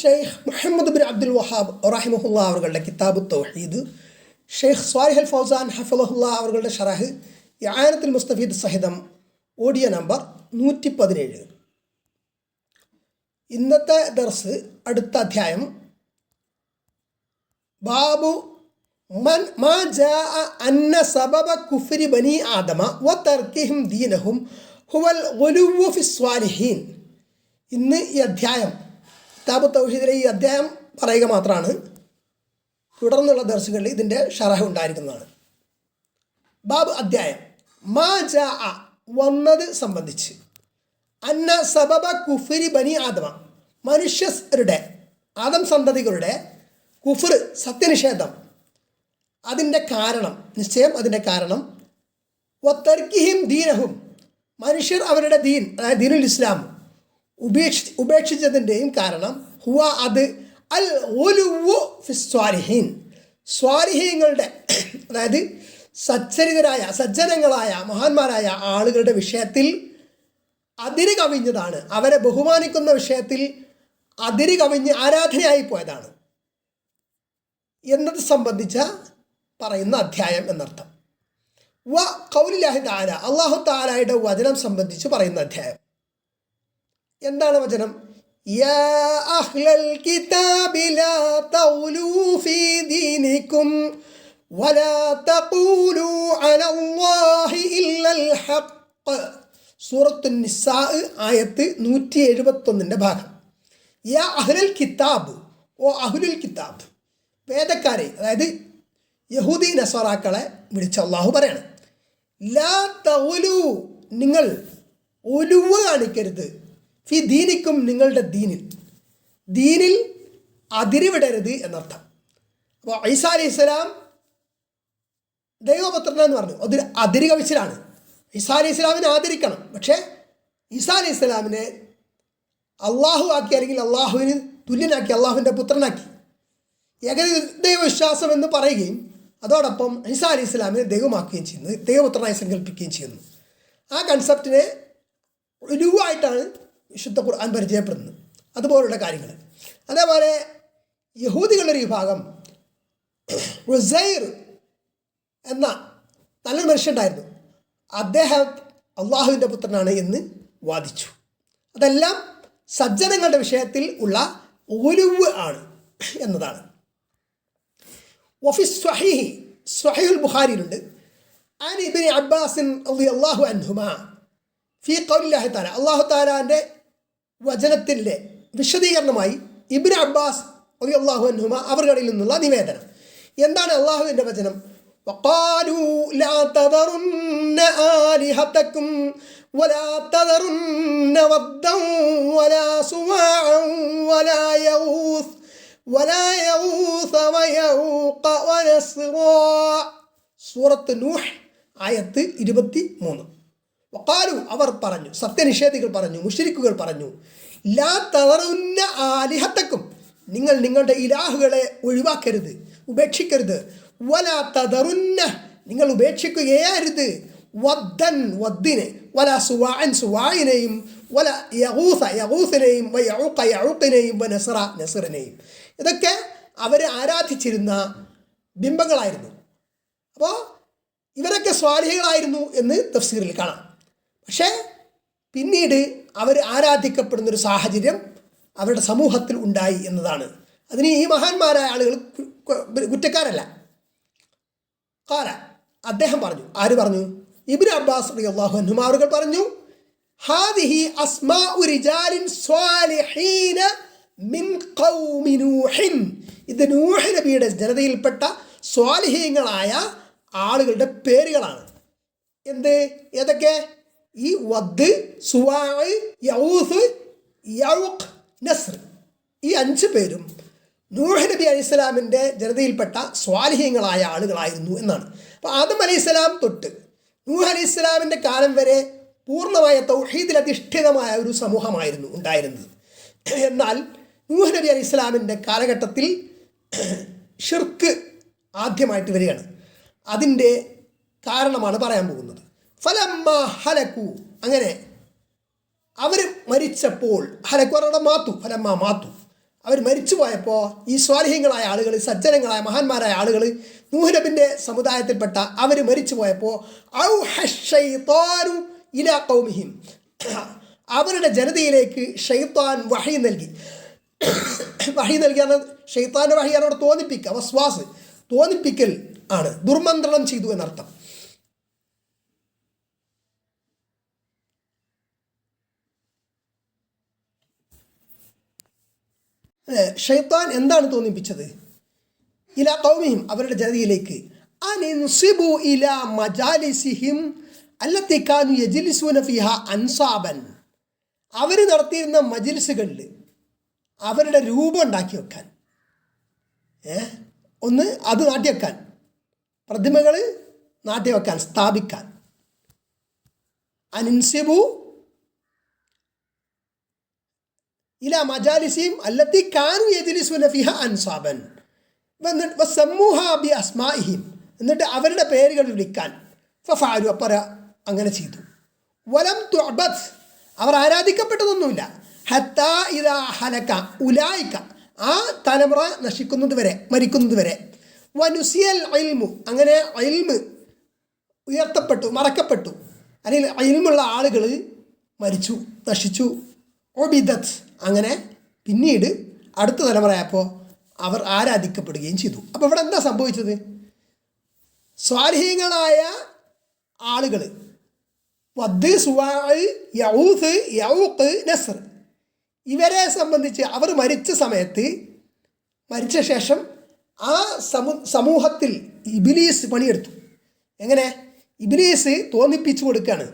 Sheikh Muhammad bin Abdul Wahhab റഹിമഹുല്ല അവരുടെ കിതാബ് തൗഹീദ് ഷെയ്ഖ് സ്വാലിഹൽ ഫൗസാൻ ഹഫലഹുല്ല അവരുടെ ഷറഹ് യാനത്തിൽ മുസ്തഫീദ് സഹിതം ഓഡിയ നമ്പർ നൂറ്റി പതിനേഴ് ഇന്നത്തെ ദർസ് അടുത്ത അധ്യായം. ബാബു മൻ മാ ജാ അന്ന സബബ കുഫരി ബനി ആദമ വ തർക്കിഹിം ദീനഹും ഹുവൽ ഗുലുവു ഫി സ്വാലിഹീൻ. ഇന്ന് ഈ അധ്യായം കിതാബ് തൗഹീദിലെ ഈ അദ്ധ്യായം പറയുക മാത്രമാണ്. തുടർന്നുള്ള ദർശകളിൽ ഇതിന്റെ ഷറഹ ഉണ്ടായിരിക്കുന്നതാണ്. ബാബ് അധ്യായം. മാ ജാ വന്നത് സംബന്ധിച്ച്. അന്ന സബബ കുഫിരി ബനി ആദമ. മനുഷ്യരുടെ ആദം സന്തതികളുടെ കുഫർ സത്യനിഷേധം. അതിന്റെ കാരണം നിശ്ചയം അതിന്റെ കാരണം വത്തർക്കിഹിം ദീനഹും. മനുഷ്യർ അവരുടെ ദീൻ അതായത് ദീനുൽ ഇസ്ലാം. ഉപേക്ഷി ഉപേക്ഷിച്ചതിന്റെയും കാരണം ഹുവ അത് അൽ ഒലുവു ഫിസ്വാലിഹീൻ സ്വാരിഹീങ്ങളുടെ അതായത് സച്ചരിതരായ സജ്ജനങ്ങളായ മഹാന്മാരായ ആളുകളുടെ വിഷയത്തിൽ അതിര് കവിഞ്ഞതാണ്. അവരെ ബഹുമാനിക്കുന്ന വിഷയത്തിൽ അതിര് കവിഞ്ഞ് ആരാധനയായി പോയതാണ്. എന്നത് സംബന്ധിച്ച പറയുന്ന അധ്യായം എന്നർത്ഥം. വ കൗലില്ലാഹി താര അള്ളാഹു താലായുടെ വചനം സംബന്ധിച്ച് പറയുന്ന അധ്യായം. എന്താണ് വചനം? കിതാബി ലാ തൗലൂ ഫീ ദീനിക്കും വലാ തഖൂലൂ അലല്ലാഹി ഇല്ലൽ ഹഖ്. സൂറത്തു നിസാ ആയത്ത് നൂറ്റി എഴുപത്തൊന്നിന്റെ ഭാഗം. യാ അഹ്ലൽ കിതാബ് ഓ അഹ്ലുൽ കിതാബ്. വേദക്കാരെ അതായത് യഹൂദി നസറാക്കളെ വിളിച്ച അള്ളാഹു പറയാണ് ലാ തൗലു നിങ്ങൾ ഒലുവ് കാണിക്കരുത്. ഫി ദീനിക്കും നിങ്ങളുടെ ദീനിൽ. ദീനിൽ അതിരിവിടരുത് എന്നർത്ഥം. അപ്പോൾ ഐസ അലൈഹി ഇസ്ലാം ദൈവപുത്രൻ എന്ന് പറഞ്ഞു. അതിൽ അതിര് കവിച്ചിലാണ് ഈസാ അലൈഹി ഇസ്ലാമിനെ ആദരിക്കണം. പക്ഷേ ഈസാ അലൈഹി ഇസ്ലാമിനെ അള്ളാഹു ആക്കി അല്ലെങ്കിൽ അള്ളാഹുവിന് തുല്യനാക്കി അള്ളാഹുവിന്റെ പുത്രനാക്കി. ഏകദൈവ ദൈവവിശ്വാസം എന്ന് പറയുകയും അതോടൊപ്പം ഈസാ അലി ഇസ്ലാമിനെ ദൈവമാക്കുകയും ചെയ്യുന്നു. ദൈവപുത്രനായി സങ്കല്പിക്കുകയും ചെയ്യുന്നു. ആ കൺസെപ്റ്റിനെ രുവായിട്ടാണ് വിശുദ്ധ ഖുർആൻ പരിചയപ്പെടുന്നത് അതുപോലുള്ള കാര്യങ്ങൾ. അതേപോലെ യഹൂദികളുടെ ഒരു വിഭാഗം റുസൈർ എന്ന നല്ലൊരു മനുഷ്യണ്ടായിരുന്നു അദ്ദേഹം അള്ളാഹുവിന്റെ പുത്രനാണ് എന്ന് വാദിച്ചു. അതെല്ലാം സജ്ജനങ്ങളുടെ വിഷയത്തിൽ ഉള്ള ഒലുവ് ആണ് എന്നതാണ്. വഫി സ്വഹീഹി സ്വഹീഹുൽ ബുഖാരിയിലുണ്ട്. അൻ അബ്ബാസിൻ അള്ളാഹു അൻഹുമ ഫി കൗലില്ലാഹി താല അള്ളാഹു താലാന്റെ വചനത്തിൻ്റെ വിശദീകരണമായി ഇബിന് അബ്ബാസ് അള്ളാഹു അൻഹുമ അവരുടെ നിന്നുള്ള നിവേദനം എന്താണ് അള്ളാഹുവിൻ്റെ വചനം وقالوا لا تذرن آلهتكم ولا تذرن ودا ولا سواعا ولا يغوث ولا يغوث ويعوق ونسرا സൂറത്ത് നൂഹ് ആയത്ത് ഇരുപത്തി മൂന്ന് വക്കാലു അവർ പറഞ്ഞു സത്യനിഷേധികൾ പറഞ്ഞു മുഷരിക്കുകൾ പറഞ്ഞു ലാ തളറുന്ന ആലിഹത്തക്കും നിങ്ങൾ നിങ്ങളുടെ ഇലാഹുകളെ ഒഴിവാക്കരുത് ഉപേക്ഷിക്കരുത്. വല തതറുന്ന നിങ്ങൾ ഉപേക്ഷിക്കുകയരുത്. വദ്ദൻ വദ്ദിനെ വല സുവാൻ സുവായിനെയും വല യഹൂസ യഹൂസിനെയും വ യൗക്ക യൗക്കിനെയും വ നസറ നസറിനെയും. ഇതൊക്കെ അവർ ആരാധിച്ചിരുന്ന ബിംബങ്ങളായിരുന്നു. അപ്പോൾ ഇവരൊക്കെ സ്വാലിഹികളായിരുന്നു എന്ന് തഫ്സീറിൽ കാണാം. പക്ഷേ പിന്നീട് അവർ ആരാധിക്കപ്പെടുന്ന ഒരു സാഹചര്യം അവരുടെ സമൂഹത്തിൽ ഉണ്ടായി എന്നതാണ്. അതിന് ഈ മഹാന്മാരായ ആളുകൾ കുറ്റക്കാരല്ല. കാല അദ്ദേഹം പറഞ്ഞു. ആര് പറഞ്ഞു? ഇബിൻ അബ്ബാസ് അന്നുമാറുകൾ പറഞ്ഞു ഹാദിഹി അസ്മാ റിജാലിൻ സ്വാലിഹീന മിൻ ഖൗമി ഇത് നൂഹ് നബിയുടെ ജനതയിൽപ്പെട്ട സ്വാലിഹീങ്ങളായ ആളുകളുടെ പേരുകളാണ്. എന്ത്? ഏതൊക്കെ? ഈ വദ് സുവായ് യൗസ് യൗഖ് നസ്ർ. ഈ അഞ്ച് പേരും നൂഹ് നബി അലൈഹി സ്വലാമിന്റെ ജനതയിൽപ്പെട്ട സ്വാലിഹ്യങ്ങളായ ആളുകളായിരുന്നു എന്നാണ്. അപ്പോൾ ആദം അലൈഹി തൊട്ട് നൂഹ് അലൈഹി സ്വലാമിന്റെ കാലം വരെ പൂർണമായ തൗഹീദിൽ അധിഷ്ഠിതമായ ഒരു സമൂഹമായിരുന്നു ഉണ്ടായിരുന്നത്. എന്നാൽ നൂഹ് നബി അലൈഹി സ്വലാമിന്റെ കാലഘട്ടത്തിൽ ഷിർക്ക് ആദ്യമായിട്ട് വരികയാണ്. അതിന്റെ കാരണമാണ് പറയാൻ പോകുന്നത്. ഫലമ്മ ഹലക്കു. അങ്ങനെ അവർ മരിച്ചപ്പോൾ ഹലക്കു അവരുടെ മാത്തു ഫലമ്മ മാത്തു. അവർ മരിച്ചു പോയപ്പോൾ ഈ സ്വാലിഹ്യങ്ങളായ ആളുകൾ സജ്ജനങ്ങളായ മഹാന്മാരായ ആളുകൾ നൂഹനബിന്റെ സമുദായത്തിൽപ്പെട്ട അവർ മരിച്ചു പോയപ്പോൾ ഔ ഹഷൈത്താനു ഇല കൗമിഹിം അവരുടെ ജനതയിലേക്ക് ഷെയ്ത്താൻ വഹി നൽകി. വഹി നൽകിയാണ് ഷെയ്ത്താന്റെ വഹിയാണ് അവിടെ തോന്നിപ്പിക്കുക വസ്വാസ്. തോന്നിപ്പിക്കൽ ആണ് ദുർമന്ത്രണം ചെയ്തു എന്നർത്ഥം ഏ, ഷെയ്ത്താൻ എന്താണ് തോന്നിപ്പിച്ചത്? ഇല കൗമിഹിം അവരുടെ ജനതയിലേക്ക്. അനിൻസിബു ഇല മജാലിസിഹിം അല്ലത്തിക്കാനു യജിലിസൂന ഫിഹ അൻസാബൻ. അവർ നടത്തിയിരുന്ന മജിൽസുകളിൽ അവരുടെ രൂപം ഉണ്ടാക്കി വെക്കാൻ. ഏ? ഒന്ന് അത് നാട്ടി വെക്കാൻ. പ്രതിമകൾ നാട്ടി വെക്കാൻ സ്ഥാപിക്കാൻ. അനിൻസിബു ഇല മജാലിസിയും അല്ലത്തി കാനു യജിലിസുന ഫിഹ അൻസാബൻ. വന്നിട്ട് അസ്മാഹിം എന്നിട്ട് അവരുടെ പേരുകൾ വിളിക്കാൻ. ഫഫാരു അപ്പറ അങ്ങനെ ചെയ്തു. വലം തുഅബത്ത് അവർ ആരാധിക്കപ്പെട്ടതൊന്നുമില്ല. ഹത്ത ഇതാ ഹലക്ക ഉലായിക്ക. ആ തലമുറ നശിക്കുന്നത് വരെ മരിക്കുന്നത് വരെ. വനുസിയൽ അയിൽമു അങ്ങനെ അയിൽമ് ഉയർത്തപ്പെട്ടു മറക്കപ്പെട്ടു. അല്ലെങ്കിൽ അയിൽമുള്ള ആളുകൾ മരിച്ചു നശിച്ചു. ഒബിദത്ത് അങ്ങനെ പിന്നീട് അടുത്ത തലമുറയായപ്പോൾ അവർ ആരാധിക്കപ്പെടുകയും ചെയ്തു. അപ്പോൾ ഇവിടെ എന്താ സംഭവിച്ചത്? സ്വാലിഹീങ്ങളായ ആളുകൾ വദ് യൗത്ത് യൗക്ക് നസർ ഇവരെ സംബന്ധിച്ച് അവർ മരിച്ച സമയത്ത് മരിച്ച ശേഷം ആ സമൂ സമൂഹത്തിൽ ഇബിലീസ് പണിയെടുത്തു. എങ്ങനെ? ഇബിലീസ് തോന്നിപ്പിച്ചു കൊടുക്കുകയാണ്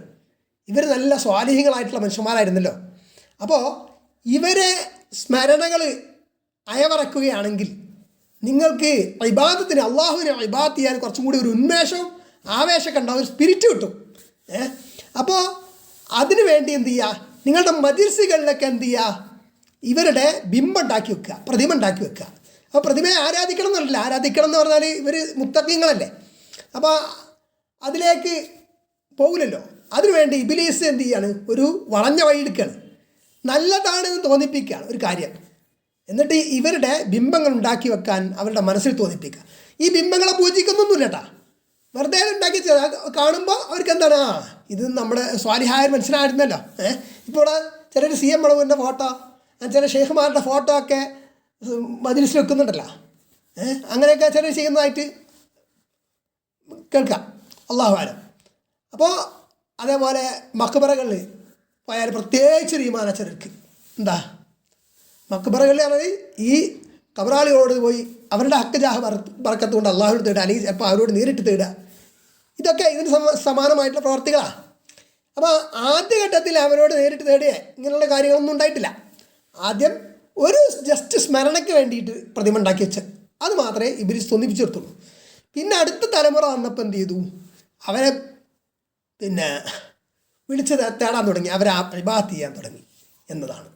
ഇവർ നല്ല സ്വാധീനങ്ങളായിട്ടുള്ള മനുഷ്യന്മാരായിരുന്നല്ലോ. അപ്പോൾ ഇവരെ സ്മരണകൾ അയവറക്കുകയാണെങ്കിൽ നിങ്ങൾക്ക് ഇബാദത്തിന് അള്ളാഹുവിനെ ഇബാദത്ത് ചെയ്യാൻ കുറച്ചും കൂടി ഒരു ഉന്മേഷവും ആവേശമൊക്കെ ഉണ്ടാവും ഒരു സ്പിരിറ്റ് കിട്ടും. ഏ? അപ്പോൾ അതിനു വേണ്ടി എന്ത് ചെയ്യുക നിങ്ങളുടെ മജിൽസുകളിലൊക്കെ എന്ത് ചെയ്യുക ഇവരുടെ ബിംബം ഉണ്ടാക്കി വെക്കുക പ്രതിമ ഉണ്ടാക്കി വെക്കുക. അപ്പോൾ പ്രതിമയെ ആരാധിക്കണം എന്നല്ല ആരാധിക്കണം എന്ന് പറഞ്ഞാൽ ഇവർ മുത്തക്കിങ്ങളല്ലേ. അപ്പോൾ അതിലേക്ക് പോകില്ലല്ലോ. അതിനുവേണ്ടി ഇബിലീസ് എന്ത് ചെയ്യാണ്? ഒരു വളഞ്ഞ വഴി എടുക്കുകയാണ്. നല്ലതാണെന്ന് തോന്നിപ്പിക്കുകയാണ് ഒരു കാര്യം. എന്നിട്ട് ഇവരുടെ ബിംബങ്ങൾ ഉണ്ടാക്കി വെക്കാൻ അവരുടെ മനസ്സിൽ തോന്നിപ്പിക്കുക. ഈ ബിംബങ്ങളെ പൂജിക്കുന്നൊന്നുമില്ല കേട്ടാ വെറുതെ ഉണ്ടാക്കി കാണുമ്പോൾ അവർക്ക് എന്താണ്? ആ ഇത് നമ്മുടെ സ്വാലിഹായ മനുഷ്യനായിരുന്നല്ലോ. ഏഹ് ഇപ്പോൾ ചിലർ സി എം മളവിന്റെ ഫോട്ടോ ചില ഷെയ്ഖുമാരുടെ ഫോട്ടോ ഒക്കെ മജിലിസിൽ വെക്കുന്നുണ്ടല്ലോ. ഏഹ് അങ്ങനെയൊക്കെ ചിലർ ചെയ്യുന്നതായിട്ട് കേൾക്കാം. അള്ളാഹു അപ്പോൾ അതേപോലെ മക്ബറകളിൽ പോയാൽ പ്രത്യേകിച്ച് ചിലർക്ക് എന്താ? മക്ബറകളിൽ അവർ ഈ കബറാളികളോട് പോയി അവരുടെ ഹക്ക് ജാഹ പറക്കത്ത് തേടുക അല്ലെങ്കിൽ ചിലപ്പോൾ അവരോട് നേരിട്ട് തേടുക. ഇതൊക്കെ ഇതിന് സമ സമാനമായിട്ടുള്ള പ്രവർത്തികളാണ് അപ്പോൾ ആദ്യഘട്ടത്തിൽ അവരോട് നേരിട്ട് തേടുക ഇങ്ങനെയുള്ള കാര്യങ്ങളൊന്നും ഉണ്ടായിട്ടില്ല. ആദ്യം ഒരു ജസ്റ്റ് സ്മരണയ്ക്ക് വേണ്ടിയിട്ട് പ്രതിമ ഉണ്ടാക്കി വെച്ച്. അത് മാത്രമേ ഇവർ തോന്നിപ്പിച്ചു നിർത്തുള്ളൂ പിന്നെ അടുത്ത തലമുറ വന്നപ്പോൾ എന്ത് ചെയ്തു? അവരെ പിന്നെ വിളിച്ച് തേടാൻ തുടങ്ങി. അവരെ ഇബാത്ത് ചെയ്യാൻ തുടങ്ങി എന്നതാണ്.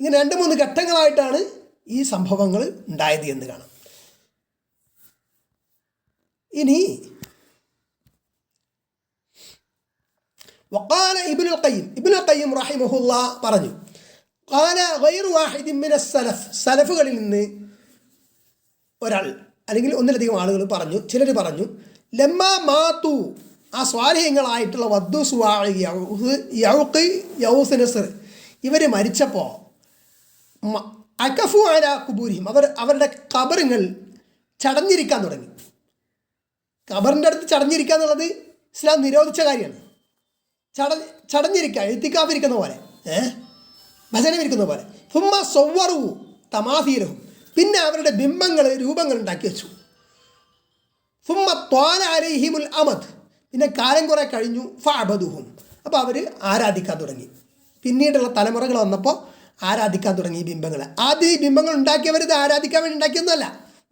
ഇങ്ങനെ രണ്ട് മൂന്ന് ഘട്ടങ്ങളായിട്ടാണ് ഈ സംഭവങ്ങൾ ഉണ്ടായത് എന്ന് കാണാം. ഇനി വക്കാല ഇബിനുൽ ഖയ്യിം. ഇബിനുൽ ഖയ്യിം റഹിമഹുല്ല പറഞ്ഞു കാല ഗൈർ വാഹിദിൻ മിന സലഫ്. സലഫുകളിൽ നിന്ന് ഒരാൾ അല്ലെങ്കിൽ ഒന്നിലധികം ആളുകൾ പറഞ്ഞു ചിലർ പറഞ്ഞു ലമ്മ മാത്തു ആ സ്വാലിഹ്യങ്ങളായിട്ടുള്ള വദ്ദു യൗക്ക് യൗസ് നസർ. ഇവർ മരിച്ചപ്പോൾ അക്കഫു അല കുബൂരിയും അവർ അവരുടെ കബറുകൾ ചടഞ്ഞിരിക്കാൻ തുടങ്ങി. കബറിന്റെ അടുത്ത് ചടഞ്ഞിരിക്കുക എന്നുള്ളത് ഇസ്ലാം നിരോധിച്ച കാര്യമാണ്. ചട ചടഞ്ഞിരിക്കുക എഴുത്തിക്കാപ്പിരിക്കുന്ന പോലെ ഏഹ് ഭജനമിരിക്കുന്ന പോലെ. ഹുമ്മ സൊവറു തമാസീരവും പിന്നെ അവരുടെ ബിംബങ്ങൾ രൂപങ്ങൾ ഉണ്ടാക്കി വെച്ചു. സുമ്മ ത്വാല അലൈഹിമുൽ അമദ്. പിന്നെ കാലം കുറേ കഴിഞ്ഞു ഫാബദുഹും അപ്പോൾ അവർ ആരാധിക്കാൻ തുടങ്ങി. പിന്നീടുള്ള തലമുറകൾ വന്നപ്പോൾ ആരാധിക്കാൻ തുടങ്ങി ഈ ബിംബങ്ങളെ. ആദ്യം ഈ ബിംബങ്ങൾ ഉണ്ടാക്കിയവർ ഇത് ആരാധിക്കാൻ വേണ്ടി ഉണ്ടാക്കിയൊന്നുമല്ല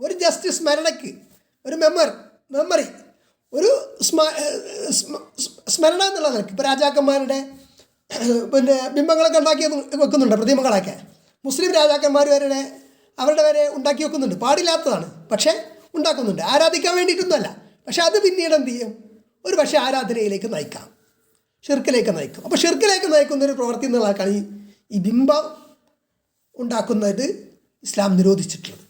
ഒരു ജസ്റ്റ് സ്മരണയ്ക്ക് ഒരു മെമ്മർ മെമ്മറി ഒരു സ്മരണ എന്നുള്ള നിലയ്ക്ക്. ഇപ്പോൾ രാജാക്കന്മാരുടെ പിന്നെ ബിംബങ്ങളൊക്കെ ഉണ്ടാക്കി വെക്കുന്നുണ്ട് പ്രതിമകളൊക്കെ. മുസ്ലിം രാജാക്കന്മാർ വരെ അവരുടെ വരെ ഉണ്ടാക്കി വെക്കുന്നുണ്ട്. പാടില്ലാത്തതാണ് പക്ഷേ ഉണ്ടാക്കുന്നുണ്ട്. ആരാധിക്കാൻ വേണ്ടിയിട്ടൊന്നുമല്ല. പക്ഷേ അത് പിന്നീട് എന്ത് ചെയ്യും? ഒരു പക്ഷേ ആരാധനയിലേക്ക് നയിക്കാം. ഷിർക്കിലേക്ക് നയിക്കും. അപ്പോൾ ഷിർക്കിലേക്ക് നയിക്കുന്ന ഒരു പ്രവൃത്തി എന്നുള്ളതാണ് ഈ ഈ ബിംബം ഉണ്ടാക്കുന്നത് ഇസ്ലാം നിരോധിച്ചിട്ടുള്ളത്.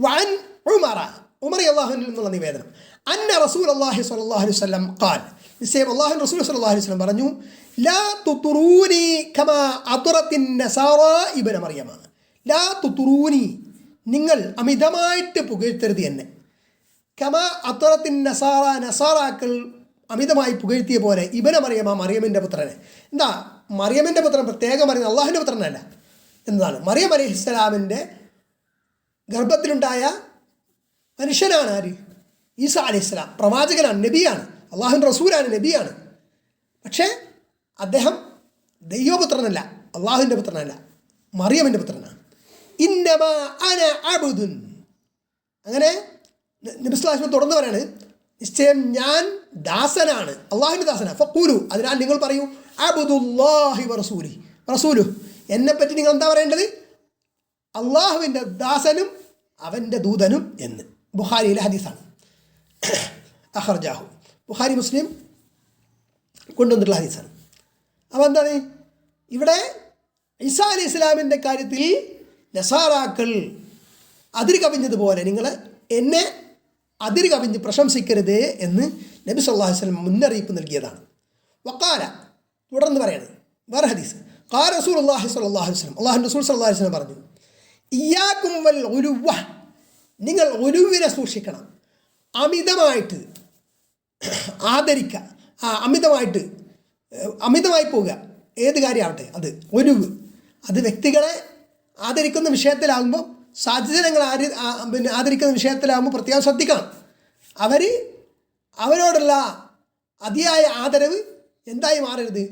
വൻ ഉമറ ഉമർ അള്ളാഹു നിന്നുള്ള നിവേദനം. അന്ന റസൂൽ അള്ളാഹി സ്വല്ലല്ലാഹു അലൈഹി വസല്ലം ഖാൽ. നിശ്ചയം അള്ളാഹു റസൂൽ സ്വല്ലാഹു അലൈഹി പറഞ്ഞു ലാ തുതുറൂനി കമാ അതുറത്തിൻ ഇബ്ന മറിയമ ലാ തുതുറൂനി നിങ്ങൾ അമിതമായിട്ട് പുകഴ്ത്തരുത് എന്നെ. കമ അത്തറത്തിൻ നസാറ നസാറാക്കൾ അമിതമായി പുകഴ്ത്തിയ പോലെ ഇബന മറിയമാ മറിയമിന്റെ പുത്രനെ. എന്താ? മറിയമിന്റെ പുത്രൻ പ്രത്യേകം പറയുന്നത് അള്ളാഹുവിന്റെ പുത്രനല്ല എന്നതാണ്. മറിയം അലൈഹി ഇസ്ലാമിന്റെ ഗർഭത്തിലുണ്ടായ മനുഷ്യനാണ് ആര്? ഈസ അലൈഹി ഇസ്ലാം പ്രവാചകനാണ് നബിയാണ്. അള്ളാഹുൻ റസൂലാണ് നബിയാണ്. പക്ഷേ അദ്ദേഹം ദൈവപുത്രനല്ല അള്ളാഹുവിന്റെ പുത്രനല്ല മറിയമിന്റെ പുത്രനാണ്. ഇന്നമ അന അങ്ങനെ നബിസ്ലാസ്മ തുടർന്ന് പറയാണ് നിശ്ചയം ഞാൻ ദാസനാണ് അള്ളാഹിന്റെ ദാസനാണ്. ഫക്കൂലു അതിനാൽ നിങ്ങൾ പറയൂ അബുദുല്ലാഹി റസൂലി. റസൂലു എന്നെപ്പറ്റി നിങ്ങൾ എന്താ പറയേണ്ടത്? അള്ളാഹുവിന്റെ ദാസനും അവന്റെ ദൂതനും എന്ന്. ബുഖാരിയിലെ ഹദീസാണ്. അഹർജാഹു ബുഹാരി മുസ്ലിം കൊണ്ടുവന്നിട്ടുള്ള ഹദീസാണ്. അപ്പോൾ എന്താണ്? ഇവിടെ ഈസാ അലി ഇസ്ലാമിന്റെ കാര്യത്തിൽ നസാറാക്കൾ അതിര് കവിഞ്ഞതുപോലെ നിങ്ങൾ എന്നെ അതിര് കവിഞ്ഞ് പ്രശംസിക്കരുത് എന്ന് നബി സല്ലല്ലാഹു വസ്ലം മുന്നറിയിപ്പ് നൽകിയതാണ്. വക്കാല തുടർന്ന് പറയണത് വേറെ ഹദീസ്. കാ റസൂൽ അള്ളാഹി സ്വല്ലാഹു വസ്ലം അള്ളാഹു റസൂൽ സല്ലല്ലാഹു വസ്ലം പറഞ്ഞു ഇയാക്കും വൽ ഉലുവ നിങ്ങൾ ഒരുവിനെ സൂക്ഷിക്കണം. അമിതമായിട്ട് ആദരിക്കുക. ആ അമിതമായിട്ട് അമിതമായി പോവുക. ഏത് കാര്യമാവട്ടെ? അത് ഒലുവ് അത് വ്യക്തികളെ ആദരിക്കുന്ന വിഷയത്തിലാകുമ്പോൾ സാധ്യതകൾ ആര് പിന്നെ ആദരിക്കുന്ന വിഷയത്തിലാകുമ്പോൾ പ്രത്യേകം ശ്രദ്ധിക്കണം. അവർ അവരോടുള്ള അതിയായ ആദരവ് എന്തായി മാറരുത്?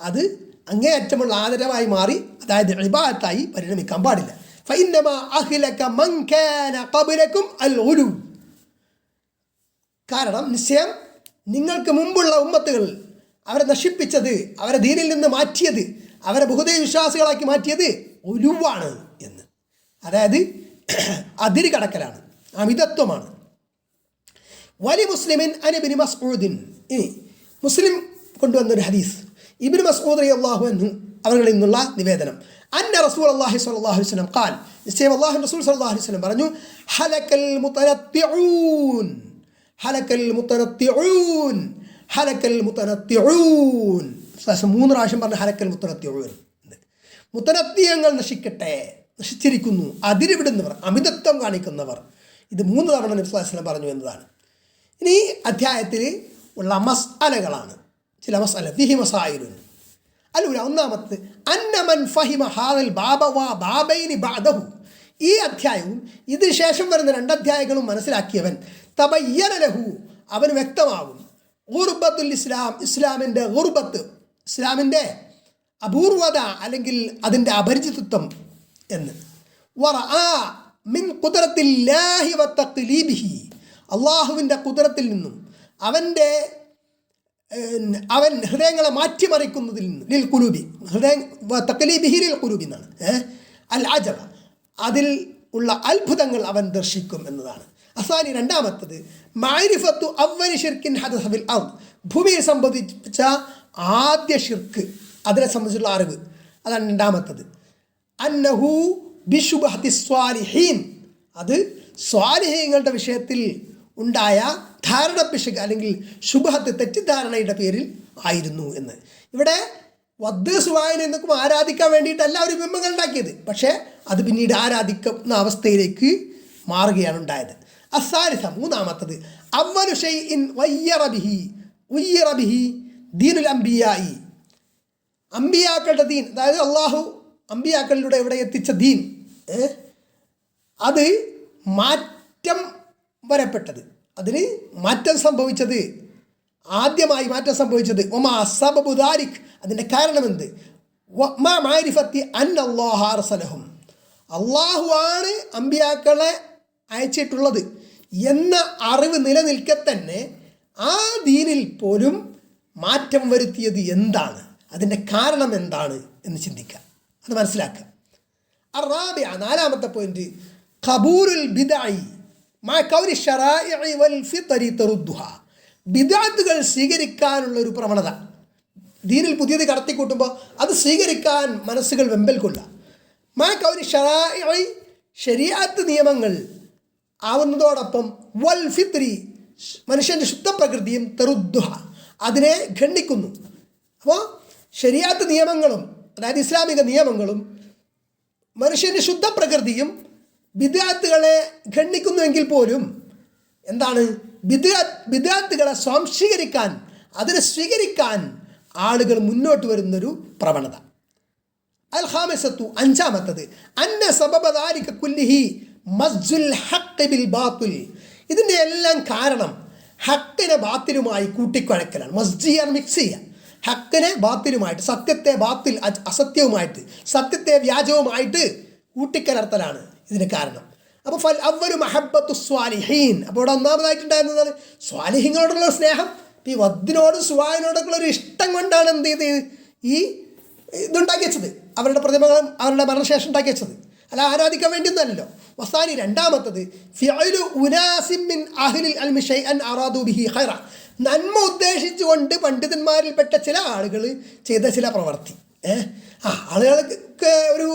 അത് അങ്ങേയറ്റമുള്ള ആദരവായി മാറി അതായത് ഇബാത്തായി പരിണമിക്കാൻ പാടില്ല. ഫൈനമ അൽ കാരണം നിശ്ചയം നിങ്ങൾക്ക് മുമ്പുള്ള ഉമ്മത്തുകൾ അവരെ നശിപ്പിച്ചത് അവരെ ദീനിൽ നിന്ന് മാറ്റിയത് അവരെ ബഹുദൈവ വിശ്വാസികളാക്കി മാറ്റിയത് ഒരുവാണ് എന്ന്. അതായത് അതിര് കടക്കലാണ്. അമിതത്വമാണ്. വലി മുസ്ലിമിൻ അനിബിൻ മസ്ഊദിൻ. ഇനി മുസ്ലിം കൊണ്ടുവന്നൊരു ഹദീസ്. ഇബിൻ മസ്ഊദ് അള്ളാഹു അൻഹു അവരുടെ നിന്നുള്ള നിവേദനം. അന്ന റസൂൽ അള്ളാഹി സ്വല്ലല്ലാഹു അലൈഹി വസല്ലം ഖാൽ നിശ്ചയം അള്ളാഹു റസൂൽ സ്വല്ലല്ലാഹു അലൈഹി വസല്ലം പറഞ്ഞു ഹലക്കൽ മുതനത്തിഊൻ ഹലക്കൽ മുതനത്തിഊൻ ഹലക്കൽ മുതനത്തിഊൻ. മൂന്ന് പ്രാവശ്യം പറഞ്ഞ ഹലക്കൽ മുത്തനത്തിഊൻ മുത്തനത്തിയങ്ങൾ നശിക്കട്ടെ. നശിച്ചിരിക്കുന്നു. അതിരിവിടുന്നവർ അമിതത്വം കാണിക്കുന്നവർ. ഇത് മൂന്ന് തവണ നബ്സ്ലാസ്ലം പറഞ്ഞു എന്നതാണ്. ഇനി അധ്യായത്തിൽ ഉള്ള മസ്അലകളാണ്. ചില മസ്അല ഫിഹി മസായിലുൻ. അല്ല ഒന്നാമത്തെ അന്നമൻ ഫഹിമ ഹാദൽ ബാബ വാ ബാബൈനി ബാദഹു ഈ അധ്യായവും ഇതിന് ശേഷം വരുന്ന രണ്ടധ്യായങ്ങളും മനസ്സിലാക്കിയവൻ തബയ്യന ലഹു അവന് വ്യക്തമാകും. ഗുർബത്തുൽ ഇസ്ലാം ഇസ്ലാമിന്റെ ഗുർബത്ത് ഇസ്ലാമിന്റെ അപൂർവത അല്ലെങ്കിൽ അതിന്റെ അപരിചിതത്വം എന്ന്. മിൻ അള്ളാഹുവിന്റെ കുതിരത്തിൽ നിന്നും അവന്റെ അവൻ ഹൃദയങ്ങളെ മാറ്റിമറിക്കുന്നതിൽ നിന്ന് ലിൽ കുലൂബി ഹൃദയ തക്കലീബിഹി ലിൽ കുലൂബി എന്നാണ് അൽ അജബ അതിൽ ഉള്ള അത്ഭുതങ്ങൾ അവൻ ദർശിക്കും എന്നതാണ്. അസാനി രണ്ടാമത്തത് മാരിഫത്തു അവനി ഷിർക്കിൻ ഹദസബിൽ ഔ ഭൂമിയിൽ സംബന്ധിച്ച ആദ്യ ഷിർക്ക് അതിനെ സംബന്ധിച്ചുള്ള അറിവ്. അതാണ് രണ്ടാമത്തത്. അന്നഹു ബിഷുബഹത്തി സ്വാലിഹീൻ. അത് സ്വാലിഹീങ്ങളുടെ വിഷയത്തിൽ ഉണ്ടായ ധാരണ പിശക് അല്ലെങ്കിൽ ശുഭഹത്ത് തെറ്റിദ്ധാരണയുടെ പേരിൽ ആയിരുന്നു എന്ന്. ഇവിടെ വദ്ദസ് വായന എന്നൊക്കെ ആരാധിക്കാൻ വേണ്ടിയിട്ടല്ല അവർ ബിംബങ്ങൾ ഉണ്ടാക്കിയത്. പക്ഷേ അത് പിന്നീട് ആരാധിക്കുന്ന അവസ്ഥയിലേക്ക് മാറുകയാണ് ഉണ്ടായത്. അസാരിസ മൂന്നാമത്തത്. അവലു വയ്യറബിഹി ഉയ്യറബിഹി ദീനുൽ അംബിയായി. അംബിയാക്കളുടെ ദീൻ അതായത് അള്ളാഹു അമ്പിയാക്കളിലൂടെ എവിടെ എത്തിച്ച ദീൻ? അത് മാറ്റം വരപ്പെട്ടത്. അതിന് മാറ്റം സംഭവിച്ചത് ആദ്യമായി മാറ്റം സംഭവിച്ചത് ഒമാ സബബുദാരിഖ് അതിന്റെ കാരണമെന്ത്? മാരിഫത്തി അള്ളാഹു ആണ് അമ്പിയാക്കളെ അയച്ചിട്ടുള്ളത് എന്ന അറിവ് നിലനിൽക്കെ തന്നെ ആ ദീനിൽ പോലും മാറ്റം വരുത്തിയത് എന്താണ്? അതിന്റെ കാരണം എന്താണ് എന്ന് ചിന്തിക്കുക അത് മനസ്സിലാക്കുക. അറാബിയ നാലാമത്തെ പോയിന്റ് ഖബൂറുൽ ബിദായി മാ കൗരി ഷറാഇ വൽ ഫിത്രി തറുദ്ദുഹ. ബിദാത്തുകൾ സ്വീകരിക്കാനുള്ള ഒരു പ്രവണത. ദീനിൽ പുതിയത് കടത്തിക്കൂട്ടുമ്പോൾ അത് സ്വീകരിക്കാൻ മനസ്സുകൾ വെമ്പൽ കൊള്ളുക. മാ കൗരി ഷറായി ശരിയാത്ത് നിയമങ്ങൾ ആവുന്നതോടൊപ്പം വൽ ഫിത്രി മനുഷ്യന്റെ ശുദ്ധപ്രകൃതിയും തെറുദ്ദുഹ. അതിനെ ഖണ്ഡിക്കുന്നു. അപ്പോൾ ശരിയാത്ത് നിയമങ്ങളും അതായത് ഇസ്ലാമിക നിയമങ്ങളും മനുഷ്യന്റെ ശുദ്ധ പ്രകൃതിയും വിദ്യാർത്ഥികളെ ഖണ്ഡിക്കുന്നുവെങ്കിൽ പോലും എന്താണ്? വിദ്യാ വിദ്യാർത്ഥികളെ സ്വാംശീകരിക്കാൻ അതിനെ സ്വീകരിക്കാൻ ആളുകൾ മുന്നോട്ട് വരുന്നൊരു പ്രവണത. അൽ ഖാമിസത്തു അഞ്ചാമത്തത്. അന്ന സബബദാരിക കുല്ലിഹി മസ്ജുൽ ഹക്ക് ബിൽ ബാത്തുൽ. ഇതിന്റെ എല്ലാം കാരണം ഹക്കിനെ ബാത്തിലുമായി കൂട്ടിക്കുഴക്കലാണ് മസ്ജിയാണ് മിക്സ് ചെയ്യുക ഹക്കിനെ ബാത്തിലുമായിട്ട് സത്യത്തെ ബാത്തിൽ അസത്യവുമായിട്ട് സത്യത്തെ വ്യാജവുമായിട്ട് കൂട്ടിക്കലർത്തലാണ് ഇതിന് കാരണം. അപ്പോൾ ഫൽ അവരു മഹബത്തു സ്വാലിഹീൻ. അപ്പോൾ ഇവിടെ ഒന്നാമതായിട്ടുണ്ടായിരുന്നത് സ്വാലിഹിങ്ങളോടുള്ള സ്നേഹം. ഈ വദ്ദിനോട് സുവാഹിനോടൊക്കെ ഒരു ഇഷ്ടം കൊണ്ടാണ് എന്ത് ചെയ്ത് ഈ ഇതുണ്ടാക്കി വെച്ചത്. അവരുടെ പ്രതിമകളും അവരുടെ മരണശേഷം ഉണ്ടാക്കി വെച്ചത്. അല്ല ആരാധിക്കാൻ വേണ്ടിയൊന്നല്ലോ വസാനി രണ്ടാമത്തത് ഫിഅലു ഉനാസിമിൻ അഹ്ലിൽ മിഷൈ അൻ അറാദു ബിഹി ഖൈറ. നന്മ ഉദ്ദേശിച്ചുകൊണ്ട് പണ്ഡിതന്മാരിൽപ്പെട്ട ചില ആളുകൾ ചെയ്ത ചില പ്രവർത്തി. ഏഹ് ആ ആളുകൾക്ക് ഒരു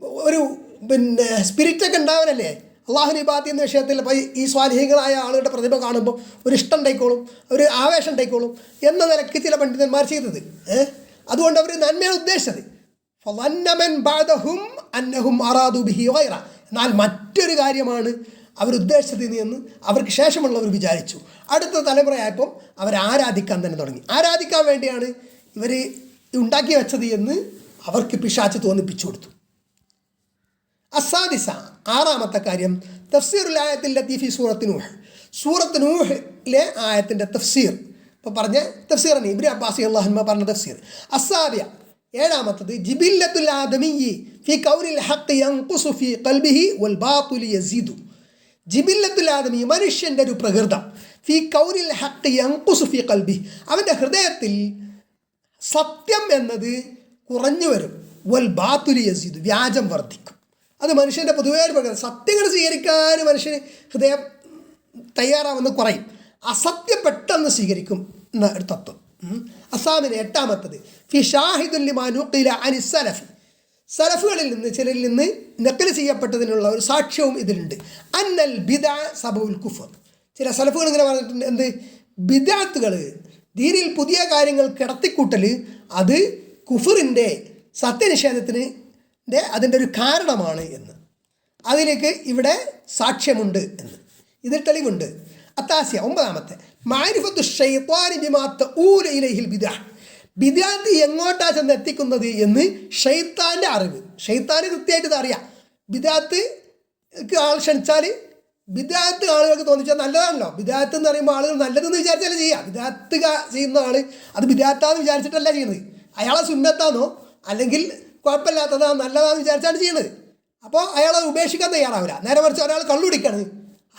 ഒരു പിന്നെ സ്പിരിറ്റൊക്കെ ഉണ്ടാവനല്ലേ അള്ളാഹു ബാത്തി എന്ന വിഷയത്തിൽ ഈ സ്വാധീനങ്ങളായ ആളുകളുടെ പ്രതിഭ കാണുമ്പോൾ ഒരു ഇഷ്ടം ഉണ്ടായിക്കോളും ഒരു ആവേശം ഉണ്ടായിക്കോളും എന്ന നിലയ്ക്ക് ചില പണ്ഡിതന്മാർ ചെയ്തത്. അതുകൊണ്ട് അവർ നന്മയാണ് ഉദ്ദേശിച്ചത്. ഫവന്നമൻ ബാദഹും അന്നഹും അറാദു ബിഹി വൈറ. എന്നാൽ മറ്റൊരു കാര്യമാണ് അവരുദ്ദേശിച്ചത് എന്ന് അവർക്ക് ശേഷമുള്ളവർ വിചാരിച്ചു. അടുത്ത തലമുറയായപ്പം അവർ ആരാധിക്കാൻ തന്നെ തുടങ്ങി. ആരാധിക്കാൻ വേണ്ടിയാണ് ഇവർ ഉണ്ടാക്കി വെച്ചത് എന്ന് അവർക്ക് പിശാച്ച് തോന്നിപ്പിച്ചു കൊടുത്തു. അസാദിസ ആറാമത്തെ കാര്യം തഫ്സീറുൽ ആയത്തിൽ ലത്തീഫി സൂറത്ത് നൂഹ്. സൂറത്ത് നൂഹിലെ ആയത്തിന്റെ തഫ്സീർ. ഇപ്പോൾ പറഞ്ഞ തഫ്സീറാണ് ഇബ്രി അബ്ബാസി അള്ളാഹുമ പറഞ്ഞ തഫ്സീർ. അസാദിയ ഏഴാമത്തത് ജിബില്ലത്തുൽ ആദമിയി ഫി കൗരിൽ ഹഖ് യൻഖുസു ഫി ഖൽബിഹി വൽ ബാത്തുലി യസീദു. ജിബില്ലത്തുൽ ആദമി മനുഷ്യന്റെ ഒരു പ്രകൃതം. ഫി കൗരിൽ ഹഖ് യൻഖുസു ഫി ഖൽബി. അവന്റെ ഹൃദയത്തിൽ സത്യം എന്നത് കുറഞ്ഞു വരും. വൽ ബാത്തുലി യസീദ്. വ്യാജം വർദ്ധിക്കും. അത് മനുഷ്യന്റെ പൊതുവേ ഒരു പ്രകൃതം. സത്യങ്ങൾ സ്വീകരിക്കാൻ മനുഷ്യന് ഹൃദയം തയ്യാറാവുന്ന കുറയും അസത്യം പെട്ടെന്ന് സ്വീകരിക്കും എന്ന ഒരു തത്വം. അസാമിന് എട്ടാമത്തത്. ഫി ഷാഹിദുല്ലിമാനുക്കില അനി സലഫി. സലഫുകളിൽ നിന്ന് ചിലരിൽ നിന്ന് നക്കൽ ചെയ്യപ്പെട്ടതിനുള്ള ഒരു സാക്ഷ്യവും ഇതിലുണ്ട്. അന്നൽ ബിദ സബുൽ കുഫർ. ചില സലഫുകൾ ഇങ്ങനെ പറഞ്ഞിട്ടുണ്ട് എന്ത്? ബിദാത്തുകൾ ദീനിൽ പുതിയ കാര്യങ്ങൾ കിടത്തിക്കൂട്ടൽ അത് കുഫറിന്റെ സത്യനിഷേധത്തിന് അതിന്റെ ഒരു കാരണമാണ് എന്ന്. അതിലേക്ക് ഇവിടെ സാക്ഷ്യമുണ്ട് എന്ന്. ഇതിൽ തെളിവുണ്ട്. അത്താസ്യ ഒമ്പതാമത്തെ. മാരിഫത്തു ഷെയ്ത്താനി ബിമാത്ത ഊല ഇലഹിൽ ബിദാ. ബിദാത്ത് എങ്ങോട്ടാ ചെന്ന് എത്തിക്കുന്നത് എന്ന് ഷെയ്ത്താന്റെ അറിവ്. ഷെയ്ത്താന് കൃത്യമായിട്ട് ഇത് അറിയാം ബിദാത്ത് ആൾ ക്ഷണിച്ചാൽ വിദ്യാർത്ഥി ആളുകൾക്ക് തോന്നിച്ചാൽ നല്ലതാണല്ലോ. വിദ്യാർത്ഥി എന്ന് പറയുമ്പോൾ ആളുകൾ നല്ലതെന്ന് വിചാരിച്ചാലേ ചെയ്യുക. ബിദാത്ത് കാ- ചെയ്യുന്ന ആൾ അത് വിദ്യാർത്ഥാന്ന് വിചാരിച്ചിട്ടല്ല ചെയ്യുന്നത്. അയാളെ സുന്നത്താന്നോ അല്ലെങ്കിൽ കുഴപ്പമില്ലാത്തതാ നല്ലതാന്ന് വിചാരിച്ചാണ് ചെയ്യുന്നത്. അപ്പോൾ അയാളെ ഉപേക്ഷിക്കാൻ തയ്യാറാവില്ല. നേരെ മറിച്ച് ഒരാൾ കള്ളുടിക്കാണ്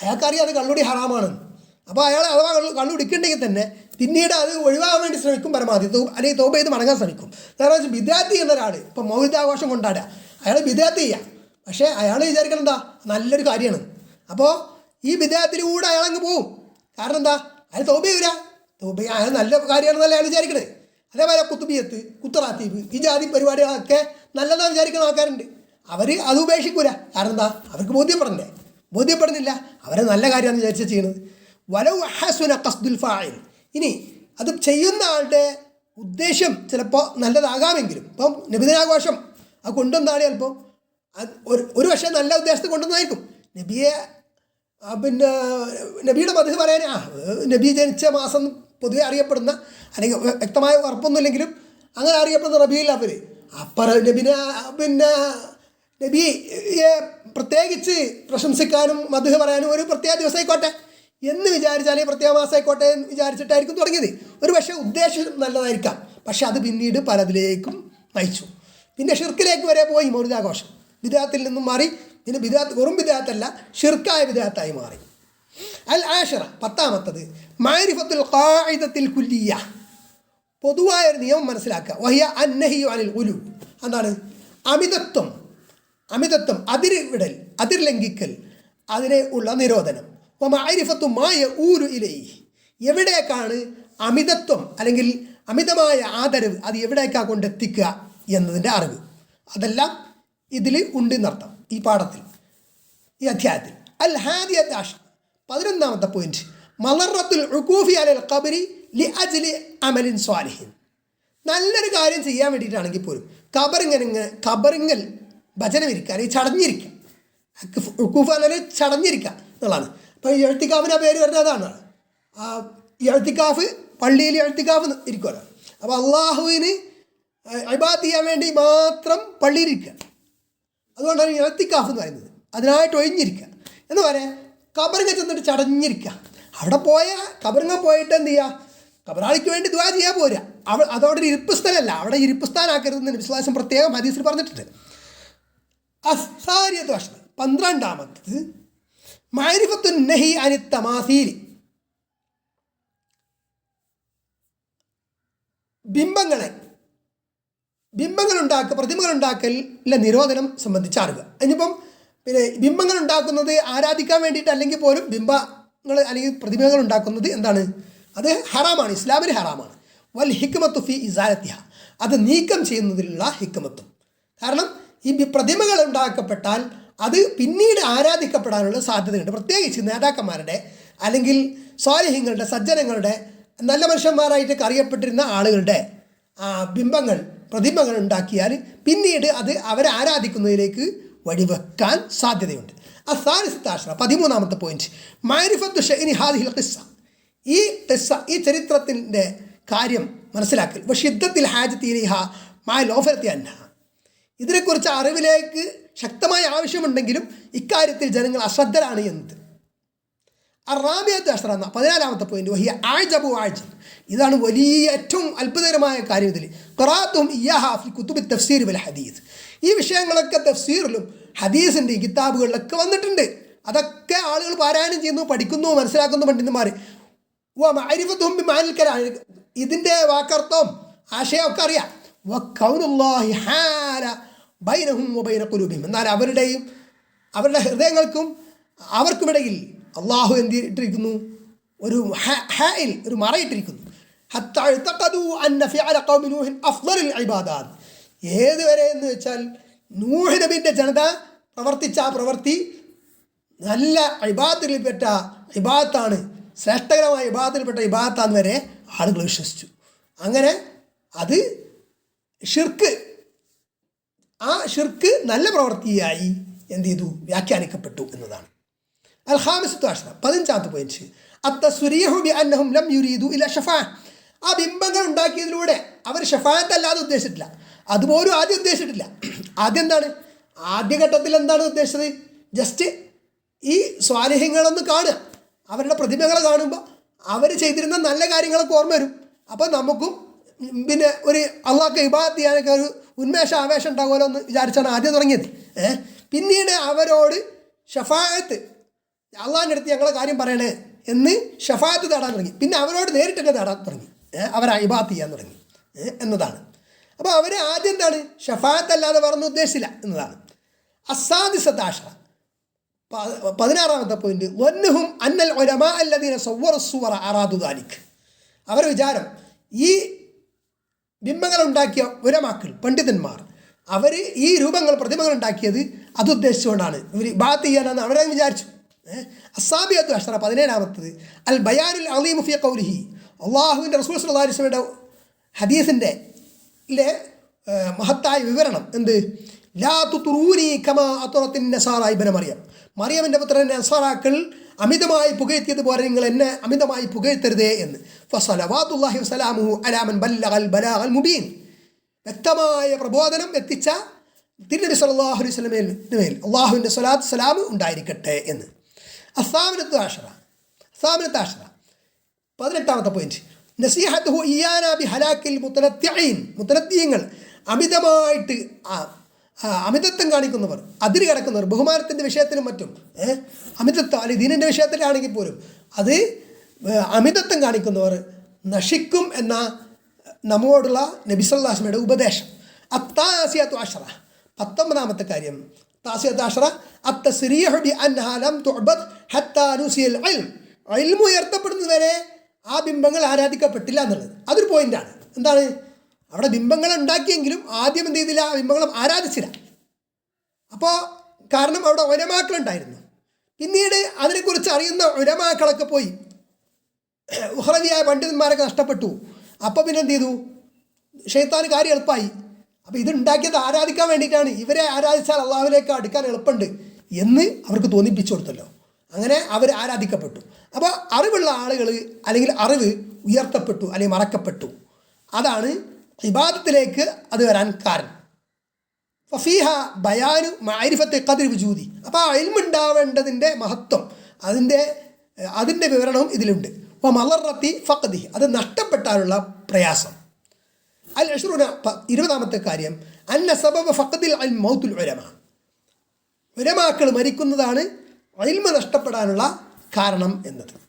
അയാൾക്കറിയാം അത് കള്ളുടി ഹറാമാണ്. അപ്പോൾ അയാൾ അഥവാ കള്ളു കള്ളുടിക്കണ്ടെങ്കിൽ തന്നെ പിന്നീട് അത് ഒഴിവാകാൻ വേണ്ടി ശ്രമിക്കും പരമാവധി. അല്ലെങ്കിൽ തോപ ചെയ്ത് മടങ്ങാൻ ശ്രമിക്കും. കാരണം വെച്ചാൽ വിദ്യാർത്ഥി എന്ന ഒരാൾ ഇപ്പോൾ മൗലികാഘോഷം കൊണ്ടാടുക അയാൾ വിദ്യാർത്ഥി ചെയ്യാം. പക്ഷേ അയാൾ വിചാരിക്കണം എന്താ? നല്ലൊരു കാര്യമാണ്. അപ്പോൾ ഈ വിദ്യാർത്ഥിയിലൂടെ അയാൾ അങ്ങ് പോവും. കാരണം എന്താ? അയാൾ തോപ ചെയ്യൂല തോപ അയാൾ നല്ല കാര്യമാണെന്നല്ല അയാൾ വിചാരിക്കണത്. അതേപോലെ കുത്തുബിയത്ത് കുത്തറാത്തീപ് ഈ ജാതി പരിപാടികളൊക്കെ നല്ലതാണ് വിചാരിക്കുന്ന ആൾക്കാരുണ്ട്. അവർ അത് ഉപേക്ഷിക്കൂല. കാരണം എന്താ? അവർക്ക് ബോധ്യപ്പെടണ്ടേ? ബോധ്യപ്പെടുന്നില്ല. അവരെ നല്ല കാര്യമാണെന്ന് വിചാരിച്ച ചെയ്യണത്. വലൗ ഹസുന ഖസ്ദുൽ ഫായിൽ ഇനി അത് ചെയ്യുന്ന ആളുടെ ഉദ്ദേശം ചിലപ്പോൾ നല്ലതാകാമെങ്കിലും ഇപ്പം നബിദിനാഘോഷം അത് കൊണ്ടുവന്ന ആൾ ചിലപ്പോൾ അത് ഒരു ഒരു പക്ഷേ നല്ല ഉദ്ദേശത്തിൽ കൊണ്ടുവന്നായിരിക്കും. നബിയെ പിന്നെ നബിയുടെ മതി പറയാൻ ആ നബി ജനിച്ച മാസം പൊതുവെ അറിയപ്പെടുന്ന അല്ലെങ്കിൽ വ്യക്തമായ ഉറപ്പൊന്നുമില്ലെങ്കിലും അങ്ങനെ അറിയപ്പെടുന്ന റബിയിൽ അവർ അപ്പറ നബിനെ പിന്നെ നബിയെ പ്രത്യേകിച്ച് പ്രശംസിക്കാനും മധു പറയാനും ഒരു പ്രത്യേക ദിവസമായിക്കോട്ടെ എന്ന് വിചാരിച്ചാൽ പ്രത്യേക മാസമായിക്കോട്ടെ എന്ന് വിചാരിച്ചിട്ടായിരിക്കും തുടങ്ങിയത്. ഒരു പക്ഷേ ഉദ്ദേശം നല്ലതായിരിക്കാം. പക്ഷെ അത് പിന്നീട് പലതിലേക്കും നയിച്ചു. പിന്നെ ഷിർക്കിലേക്ക് വരെ പോയി മൗലിതാഘോഷം വിദേഹത്തിൽ നിന്നും മാറി. പിന്നെ വിദേഹത്ത് വെറും വിദേഹത്തല്ല ഷിർക്കായ വിദേഹത്തായി മാറി. അൽ ആഷറ പത്താമത്തത്. മാരിഫത്തുൽ ഖായിദത്തിൽ കുല്ലിയ പൊതുവായ ഒരു നിയമം മനസ്സിലാക്കുക. വഹിയ അന്നഹിയു അനിൽ ഉലു എന്താണ്? അമിതത്വം. അമിതത്വം അതിര് വിടൽ അതിർ ലംഘിക്കൽ അതിനെ ഉള്ള നിരോധനം. മാരിഫത്തു മായ ഊരു ഇലൈ. എവിടേക്കാണ് അമിതത്വം അല്ലെങ്കിൽ അമിതമായ ആദരവ് അത് എവിടേക്കാണ് കൊണ്ടെത്തിക്കുക എന്നതിന്റെ അറിവ്. അതെല്ലാം ഇതിൽ ഉണ്ട് എന്നർത്ഥം ഈ പാഠത്തിൽ ഈ അധ്യായത്തിൽ. അൽ ഹാദി അദാഷ് പതിനൊന്നാമത്തെ പോയിന്റ് മലറത്തുൽ ഉഖൂഫി അലൽ കബരി ലി അജ്ലി അമലിൻ സ്വാലിഹിൻ. നല്ലൊരു കാര്യം ചെയ്യാൻ വേണ്ടിയിട്ടാണെങ്കിൽ പോലും കബറിങ്ങനെ കബറിങ്ങൽ ഭജനം ഇരിക്കുക അല്ലെങ്കിൽ ചടഞ്ഞിരിക്കുക ഉഖൂഫ് അല്ലെങ്കിൽ ചടഞ്ഞിരിക്കുക എന്നുള്ളതാണ്. അപ്പോൾ ഈ എഴുത്തിക്കാഫിന്റെ പേര് വരുന്നത് അതാണ്. ആ എഴുത്തിക്കാഫ് പള്ളിയിൽ എഴുത്തിക്കാഫ് ഇരിക്കുമല്ലോ അപ്പോൾ അള്ളാഹുവിന് അബാദ് ചെയ്യാൻ വേണ്ടി മാത്രം പള്ളിയിലിരിക്കുക അതുകൊണ്ടാണ് എഴുത്തിക്കാഫ് എന്ന് പറയുന്നത്. അതിനായിട്ട് ഒഴിഞ്ഞിരിക്കുക. എന്ന് പറയാം കബറിങ്ങ ചെന്നിട്ട് ചടഞ്ഞിരിക്കുക. അവിടെ പോയാൽ കബറിങ്ങ പോയിട്ട് എന്ത് ചെയ്യുക കബറാളിക്ക് വേണ്ടി ദ്വാ ചെയ്യാൻ പോരുക. അവ അതവിടെ ഇരിപ്പ് സ്ഥലമല്ല. അവിടെ ഇരിപ്പ് സ്ഥാനാക്കരുതെന്ന് വിശ്വാസം പ്രത്യേകം ഹദീസിൽ പറഞ്ഞിട്ടുണ്ട്. അസാരിയ ദോഷം പന്ത്രണ്ടാമത്തത് മാരിഫത്തു നഹി അനി തമാസീലി. ബിംബങ്ങളെ ബിംബങ്ങൾ ഉണ്ടാക്കുക പ്രതിമകൾ ഉണ്ടാക്കലിലെ നിരോധനം സംബന്ധിച്ച് അറിവ് ഇനിയിപ്പം പിന്നെ ബിംബങ്ങൾ ഉണ്ടാക്കുന്നത് ആരാധിക്കാൻ വേണ്ടിയിട്ട് അല്ലെങ്കിൽ പോലും ബിംബങ്ങൾ അല്ലെങ്കിൽ പ്രതിമകൾ ഉണ്ടാക്കുന്നത് എന്താണ്? അത് ഹറാമാണ് ഇസ്ലാമിൽ ഹറാമാണ്. വൽ ഹിക്മത്തു ഫി ഇസാലത്തിഹ അത് നീക്കം ചെയ്യുന്നതിലുള്ള ഹിക്മത്തും. കാരണം ഈ പ്രതിമകൾ ഉണ്ടാക്കപ്പെട്ടാൽ അത് പിന്നീട് ആരാധിക്കപ്പെടാനുള്ള സാധ്യതയുണ്ട്. പ്രത്യേകിച്ച് നേതാക്കന്മാരുടെ അല്ലെങ്കിൽ സ്വാലിഹ്യങ്ങളുടെ സജ്ജനങ്ങളുടെ നല്ല മനുഷ്യന്മാരായിട്ടൊക്കെ അറിയപ്പെട്ടിരുന്ന ആളുകളുടെ ബിംബങ്ങൾ പ്രതിമകൾ ഉണ്ടാക്കിയാൽ പിന്നീട് അത് അവരെ ആരാധിക്കുന്നതിലേക്ക് വഴിവെക്കാൻ സാധ്യതയുണ്ട്. അസാരിസ്താശ്ര പതിമൂന്നാമത്തെ പോയിന്റ് മാരിഫത്തു ഷെയ്നി ഹാദിഹിൽ ഖിസ്സ. ഈ ഖിസ്സ ഈ ചരിത്രത്തിന്റെ കാര്യം മനസ്സിലാക്കൽ. വഷിദ്ധത്തിൽ ഹാജത്തീരിഹ മായ ലോഫരത്തി അന്ന ഇതിനെക്കുറിച്ച് അറിവിലേക്ക് ശക്തമായ ആവശ്യമുണ്ടെങ്കിലും ഇക്കാര്യത്തിൽ ജനങ്ങൾ അശ്രദ്ധരാണ് എന്നത്. അറാബിയത്ത് എന്ന പതിനാലാമത്തെ പോയിന്റ് വഹിയ ആഴ്ജബു ആഴ്ജ ഇതാണ് വലിയ ഏറ്റവും അത്ഭുതകരമായ കാര്യം ഇതിൽ ഖറാത്തും ഇയാഹാഫി കുത്തുബി തഫ്സീർ വൽ ഹദീസ്. ഈ വിഷയങ്ങളൊക്കെ തഫ്സീറിലും ഹദീസിന്റെ കിതാബുകളിലൊക്കെ വന്നിട്ടുണ്ട്. അതൊക്കെ ആളുകൾ പാരായണം ചെയ്യുന്നു പഠിക്കുന്നു മനസ്സിലാക്കുന്നു പണ്ഡിതന്മാർ കലാം. ഇതിന്റെ വാക്കർത്ഥവും ആശയമൊക്കെ അറിയാം. ബൈനഹും വബൈന കുലൂബിയും എന്നാൽ അവരുടെയും അവരുടെ ഹൃദയങ്ങൾക്കും അവർക്കുമിടയിൽ അള്ളാഹു എന്ത് ഇട്ടിരിക്കുന്നു ഒരു ഹയിൽ ഒരു മറയിട്ടിരിക്കുന്നു. ഏത് വരെ എന്ന് വെച്ചാൽ നൂഹ് നബിന്റെ ജനത പ്രവർത്തിച്ച ആ പ്രവൃത്തി നല്ല ഇബാദത്തിൽപ്പെട്ട ഇബാദത്താണ് ശ്രേഷ്ഠകരമായ ഇബാദത്തിൽപ്പെട്ട ഇബാദത്താന്ന് വരെ ആളുകൾ വിശ്വസിച്ചു. അങ്ങനെ അത് ഷിർക്ക് ആ ഷിർക്ക് നല്ല പ്രവൃത്തിയായി എന്ത് ചെയ്തു? വ്യാഖ്യാനിക്കപ്പെട്ടു എന്നതാണ്. അൽ ഹാമിസത്തു അഷ്റ പോയിന്റ് അത്തസുരീഹു ബി അന്നഹും ലം യുരീദു ഇല ഷഫാ. ആ ബിംബങ്ങൾ ഉണ്ടാക്കിയതിലൂടെ അവർ ഷഫായത്ത് അല്ലാതെ ഉദ്ദേശിച്ചിട്ടില്ല. അതുപോലും ആദ്യം ഉദ്ദേശിച്ചിട്ടില്ല. ആദ്യം എന്താണ്? ആദ്യഘട്ടത്തിൽ എന്താണ് ഉദ്ദേശിച്ചത്? ജസ്റ്റ് ഈ സ്വാലിഹ്യങ്ങളൊന്ന് കാണുക. അവരുടെ പ്രതിമകളെ കാണുമ്പോൾ അവർ ചെയ്തിരുന്ന നല്ല കാര്യങ്ങളൊക്കെ ഓർമ്മ വരും. അപ്പോൾ നമുക്കും പിന്നെ ഒരു അള്ളാഹ് ഇബാദ് ചെയ്യാനൊക്കെ ഒരു ഉന്മേഷ ആവേശം ഉണ്ടാകുമല്ലോ എന്ന് വിചാരിച്ചാണ് ആദ്യം തുടങ്ങിയത്. ഏഹ് പിന്നീട് അവരോട് ഷഫായത്ത് അള്ളാഹിന്റെ അടുത്ത് ഞങ്ങളെ കാര്യം പറയണേ എന്ന് ഷഫായത്ത് തേടാൻ തുടങ്ങി. പിന്നെ അവരോട് നേരിട്ട് തന്നെ തേടാൻ തുടങ്ങി. അവർ അയിബാത്ത് ചെയ്യാൻ തുടങ്ങി. എന്നതാണ്. അപ്പോൾ അവർ ആദ്യം എന്താണ്? ഷഫായത്ത് അല്ലാതെ പറഞ്ഞ് ഉദ്ദേശിച്ചില്ല എന്നതാണ്. അസാദിസത്താഷ പതിനാറാമത്തെ പോയിന്റ് ഒന്നുഹും അന്നൽ ഒരമ അല്ലതീന സവ്വറസുവറ അറാദു അവരുടെ വിചാരം ഈ ബിംബങ്ങൾ ഉണ്ടാക്കിയ ഉരമാക്കൾ പണ്ഡിതന്മാർ. അവർ ഈ രൂപങ്ങൾ പ്രതിമകൾ ഉണ്ടാക്കിയത് അതുദ്ദേശിച്ചുകൊണ്ടാണ്. ഇവർ ബാത്ത് ചെയ്യാനാണ് അവരെ വിചാരിച്ചു. അസാബിയത്തു അഷറ പതിനേഴാമത്തത്. അൽ ബയാനുൽ അലീം മുഫിയ കൗലിഹി അള്ളാഹുവിന്റെ റസൂൽ സുല്ലാസ്മയുടെ ഹദീസിന്റെ മഹത്തായ വിവരണം എന്ത്? ലാ തുറൂരി കമാ അത്തുറത്തിൻ നസാറ ഇബന മറിയം. മറിയമിന്റെ പുത്രൻ നസാറാക്കൾ അമിതമായി പുകഴ്ത്തിയതുപോലെ നിങ്ങൾ എന്നെ അമിതമായി പുകഴ്ത്തരുതേ എന്ന്. ഫസലവാത്തുല്ലാഹി വസലാമുഹു അലാമൻ ബല്ലഗൽ ബലാഗൽ മുബീൻ. വ്യക്തമായ പ്രബോധനം എത്തിച്ച തിരുനബി സല്ലാഹു അലൈഹി സ്വലമേൽ മേൽ അള്ളാഹുവിന്റെ സ്വലാത്ത് സലാം ഉണ്ടായിരിക്കട്ടെ എന്ന്. അസാമിനത്ത് ആഷറ. അസാമിനത്ത് ആഷറ. പതിനെട്ടാമത്തെ പോയിന്റ് നസീഹത്തുഹു ഇയാന ബി ഹലാക്കിൽ മുത്തലത്യീൻ മുത്തലത്യങ്ങൾ അമിതമായിട്ട് അമിതത്വം കാണിക്കുന്നവർ അതിര് കിടക്കുന്നവർ ബഹുമാനത്തിന്റെ വിഷയത്തിലും മറ്റും അമിതത്വം അല്ലെങ്കിൽ ദീനിന്റെ വിഷയത്തിലാണെങ്കിൽ പോലും അത് അമിതത്വം കാണിക്കുന്നവർ നശിക്കും എന്ന നമ്മോടുള്ള നബിസല്ലാസ്മയുടെ ഉപദേശം. അത്താസിയത്തു ആഷറ പത്തൊമ്പതാമത്തെ കാര്യം. താസിയത്ത് ആഷറ അത്ത ബി അൻഹ ലം തുഅബദ് ഹത്താ നുസിയൽ ഇൽം. ഇൽമു ഉയർത്തപ്പെടുന്നതുവരെ ആ ബിംബങ്ങൾ ആരാധിക്കപ്പെട്ടില്ല എന്നുള്ളത്. അതൊരു പോയിന്റാണ് എന്താണ്? അവിടെ ബിംബങ്ങൾ ഉണ്ടാക്കിയെങ്കിലും ആദ്യം എന്ത് ചെയ്തില്ല ബിംബങ്ങളും ആരാധിച്ചില്ല. അപ്പോൾ കാരണം അവിടെ ഒരമാക്കളുണ്ടായിരുന്നു. പിന്നീട് അതിനെക്കുറിച്ച് അറിയുന്ന ഒരമാക്കളൊക്കെ പോയി. ഉഹ്റവിയായ പണ്ഡിതന്മാരൊക്കെ നഷ്ടപ്പെട്ടു. അപ്പോൾ പിന്നെ എന്ത് ചെയ്തു? ഷെയ്ത്താൻ കാര്യം എളുപ്പമായി. അപ്പോൾ ഇതുണ്ടാക്കിയത് ആരാധിക്കാൻ വേണ്ടിയിട്ടാണ്. ഇവരെ ആരാധിച്ചാൽ അള്ളാഹുവിലേക്ക് അടുക്കാൻ എളുപ്പമുണ്ട് എന്ന് അവർക്ക് തോന്നിപ്പിച്ചു കൊടുത്തല്ലോ. അങ്ങനെ അവർ ആരാധിക്കപ്പെട്ടു. അപ്പോൾ അറിവുള്ള ആളുകൾ അല്ലെങ്കിൽ അറിവ് ഉയർത്തപ്പെട്ടു അല്ലെങ്കിൽ മറക്കപ്പെട്ടു. അതാണ് ഇബാദത്തിലേക്ക് അത് വരാൻ കാരണം. ഫഫീഹ ബയാനു മാരിഫത്തെ കതിർ വിജൂതി അപ്പോൾ ആ ഇൽമുണ്ടാവേണ്ടതിന്റെ മഹത്വം അതിന്റെ അതിന്റെ വിവരണവും ഇതിലുണ്ട്. അപ്പോൾ മലറത്തി ഫക്കതി അത് നഷ്ടപ്പെട്ടാലുള്ള പ്രയാസം. അൽ അഷ്റൂന ഇരുപതാമത്തെ കാര്യം. അന്ന സബബ ഫക്കതിൽ അൽ മൗത്തുൽ ഉലമ. ഉലമാക്കൾ മരിക്കുന്നതാണ് അയിൽമ നഷ്ടപ്പെടാനുള്ള കാരണം എന്നത്.